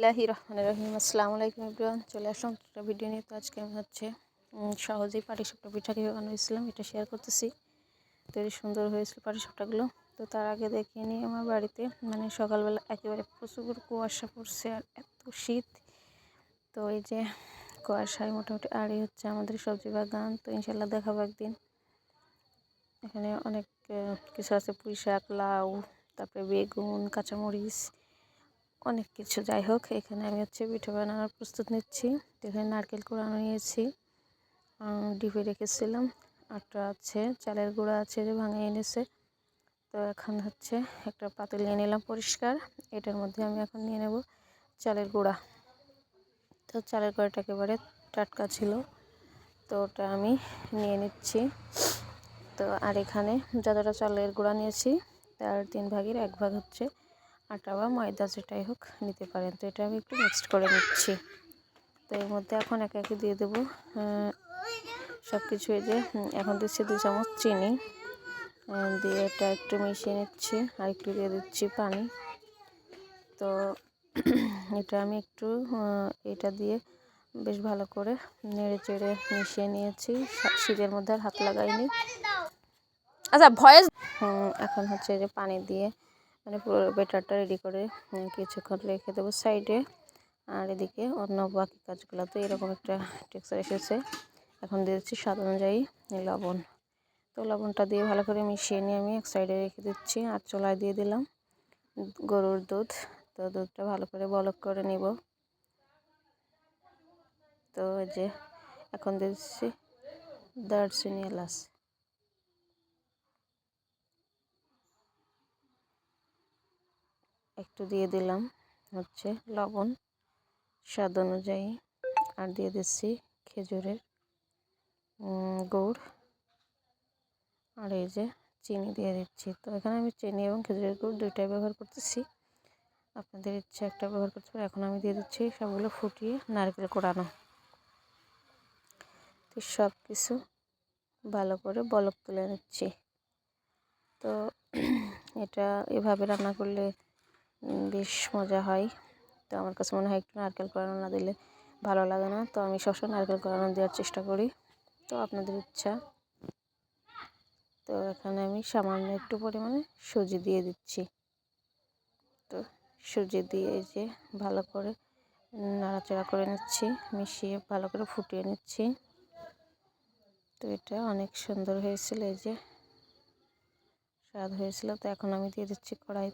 বিসমিল্লাহি রহমান রহিম। আসসালামু আলাইকুম ইব্রান চলে আসলাম একটা ভিডিও নিয়ে। তো আজকে আমি হচ্ছে সহজেই পাটিসাপটা পিঠা কীভাবে বানিয়েছিলাম এটা শেয়ার করতেছি। তো এই সুন্দর হয়েছিল পাটিসাপটাগুলো। তো তার আগে দেখিয়ে নিই আমার বাড়িতে। মানে সকালবেলা একেবারে প্রচুর কুয়াশা পড়ছে আর এত শীত। তো এই যে কুয়াশায় মোটামুটি আর এই হচ্ছে আমাদের সবজি বাগান। তো ইনশাল্লাহ দেখাবো একদিন। এখানে অনেক কিছু আছে পুঁই শাক লাউ, তারপরে বেগুন, কাঁচামরিচ অনেক কিছু। যাই হোক, এখানে আমি হচ্ছে পিঠে বানানোর প্রস্তুত নিচ্ছি। এখানে নারকেল কোড়ানো নিয়েছি ডিপে রেখেছিলাম। আটা আছে, চালের গুঁড়া আছে যে ভাঙে এনেছে। তো এখন হচ্ছে একটা পাতিল নিয়ে নিলাম পরিষ্কার। এটার মধ্যে আমি এখন নিয়ে নেব চালের গুঁড়া। তো চালের গুঁড়াটা একেবারে টাটকা ছিল, তো ওটা আমি নিয়ে নিচ্ছি। তো আর এখানে যতটা চালের গুঁড়া নিয়েছি, তার তিন ভাগের এক ভাগ হচ্ছে আটা বা ময়দা যেটাই হোক নিতে পারেন। তো এটা আমি একটু মিক্সড করে নিচ্ছি। তো এর মধ্যে এখন একে একে দিয়ে দেবো সব কিছু এই যে এখন দিচ্ছি দু চামচ চিনি। দিয়ে এটা একটু মিশিয়ে নিচ্ছি আর একটু দিয়ে দিচ্ছি পানি। তো এটা আমি একটু এটা দিয়ে বেশ ভালো করে নেড়ে চেড়ে মিশিয়ে নিয়েছি। শীতের মধ্যে আর হাত লাগাইনি। আচ্ছা ভয়েস এখন হচ্ছে যে পানি দিয়ে মানে পুরো বেটারটা রেডি করে কিছুক্ষণ রেখে দেবো সাইডে আর এদিকে অন্য বাকি কাজগুলো তো এরকম একটা টেক্সচার এসেছে। এখন দিয়ে দিচ্ছি স্বাদ অনুযায়ী লবণ। তো লবণটা দিয়ে ভালো করে মিশিয়ে নিয়ে আমি এক সাইডে রেখে দিচ্ছি। আর চোলায় দিয়ে দিলাম গরুর দুধ। তো দুধটা ভালো করে বলক করে নিব। তো যে এখন দিচ্ছি দারচিনি এলাচ। একটু দিয়ে দিলাম হচ্ছে লবণ স্বাদ অনুযায়ী। আর দিয়ে দিচ্ছি খেজুরের গুড়। আর এই যে চিনি দিয়ে দিচ্ছি। তো এখানে আমি চিনি এবং খেজুরের গুড় দুইটাই ব্যবহার করতেছি। আপনাদের ইচ্ছে একটা ব্যবহার করতে পারে, এখন আমি দিয়ে দিচ্ছি সবগুলো ফুটিয়ে নারকেল কোড়ানো। তো সব কিছু ভালো করে বলক তুলে নিচ্ছি। তো এটা এভাবে রান্না করলে বেশ মজা হয়। তো আমার কাছে মনে হয় একটু নারকেল কোড়ানো না দিলে ভালো লাগে না। তো আমি সবসময় নারকেল কোড়ানো দেওয়ার চেষ্টা করি। তো আপনাদের ইচ্ছা। তো এখানে আমি সামান্য একটু পরিমাণে সুজি দিয়ে দিচ্ছি। তো সুজি দিয়ে যে ভালো করে নাড়াচাড়া করে নিচ্ছি, মিশিয়ে ভালো করে ফুটিয়ে নিচ্ছি। তো এটা অনেক সুন্দর হয়েছিল, এই যে স্বাদ হয়েছিল। তো এখন আমি দিয়ে দিচ্ছি কড়াই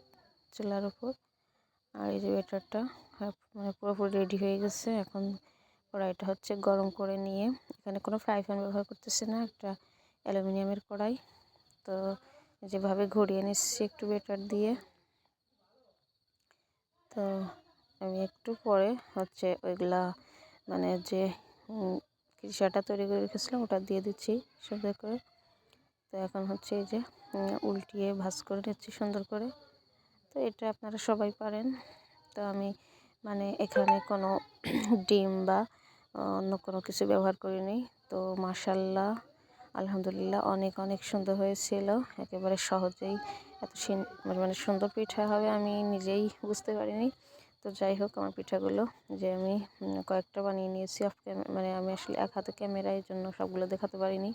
চুলার উপর। আর এই যে বেটারটা মানে পুরোপুরি রেডি হয়ে গেছে। এখন কড়াইটা হচ্ছে গরম করে নিয়ে, এখানে কোনো ফ্রাই প্যান ব্যবহার করতেছি না, একটা অ্যালুমিনিয়ামের কড়াই। তো যেভাবে ঘুরিয়ে নিচ্ছি একটু বেটার দিয়ে। তো আমি একটু পরে হচ্ছে ওইগুলা মানে যে কিসাটা তৈরি করে রেখেছিলাম, ওটা দিয়ে দিচ্ছি সুন্দর করে। তো এখন হচ্ছে এই যে উল্টিয়ে ভাজ করে নিচ্ছি সুন্দর করে। তো এটা আপনারা সবাই পারেন। তো আমি মানে এখানে কোনো ডিম বা অন্য কোনো কিছু ব্যবহার করিনি। তো মাসাল্লাহ আলহামদুলিল্লাহ অনেক অনেক সুন্দর হয়েছিল। একেবারে সহজেই এত মানে সুন্দর পিঠা হবে আমি নিজেই বুঝতে পারিনি। তো যাই হোক, আমার পিঠাগুলো যে আমি কয়েকটা বানিয়ে নিয়েছি অফ মানে আমি আসলে এক হাতে ক্যামেরার জন্য সবগুলো দেখাতে পারিনি।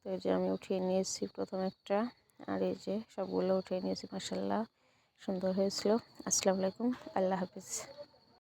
তো এই যে আমি উঠিয়ে নিয়েছি প্রথম একটা, আর এই যে সবগুলো উঠিয়ে নিয়েছি মাসাল্লাহ সুন্দর হয়েছিল। আসসালামু আলাইকুম। আল্লাহ হাফিজ।